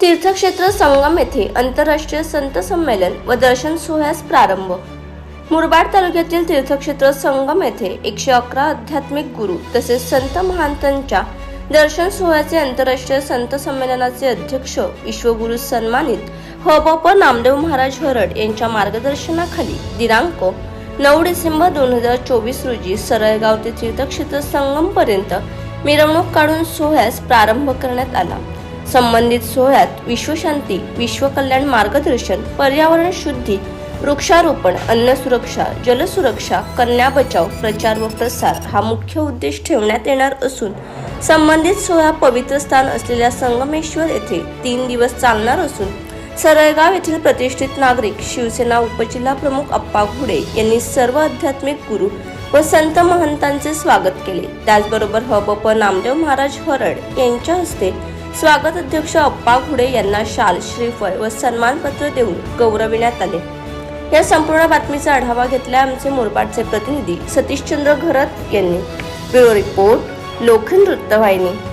तीर्थक्षेत्र संगम येथे आंतरराष्ट्रीय संत संमेलन व दर्शन सोहळ्यास प्रारंभ. मुरबाड तालुक्यातील तीर्थक्षेत्र संगम येथे एकशे अकरा आध्यात्मिक गुरु तसेच संत महांतांच्या दर्शन सोहळ्याचे आंतरराष्ट्रीय संत संमेलनाचे अध्यक्ष विश्वगुरु सन्मानित हबप नामदेव महाराज हरड यांच्या मार्गदर्शनाखाली दिनांक नऊ डिसेंबर दोन हजार चोवीस रोजी सरळगाव ते तीर्थक्षेत्र संगमपर्यंत मिरवणूक काढून सोहळ्यास प्रारंभ करण्यात आला. संबंधित सोहळ्यात विश्वशांती विश्वकल्याण मार्गदर्शन पर्यावरण शुद्धी वृक्षारोपण अन्न सुरक्षा जलसुरक्षा कन्या बचाव प्रचार व प्रसार हा मुख्य उद्देश ठेवण्यात येणार असून संबंधित सोहळा पवित्र स्थान असलेल्या संगमेश्वर येथे तीन दिवस चालणार असून सरळगाव येथील प्रतिष्ठित नागरिक शिवसेना उपजिल्हा प्रमुख अप्पा घुडे यांनी सर्व आध्यात्मिक गुरु व संत महंतांचे स्वागत केले. त्याचबरोबर हबप नामदेव महाराज हरड यांच्या हस्ते स्वागत अध्यक्ष अप्पा घुडे यांना शाल श्रीफळ व सन्मानपत्र देऊन गौरविण्यात आले. या संपूर्ण बातमीचा आढावा घेतला आमचे मोरपाटचे प्रतिनिधी सतीशचंद्र घरत यांनी. ब्युरो रिपोर्ट लोखंड वृत्तवाहिनी.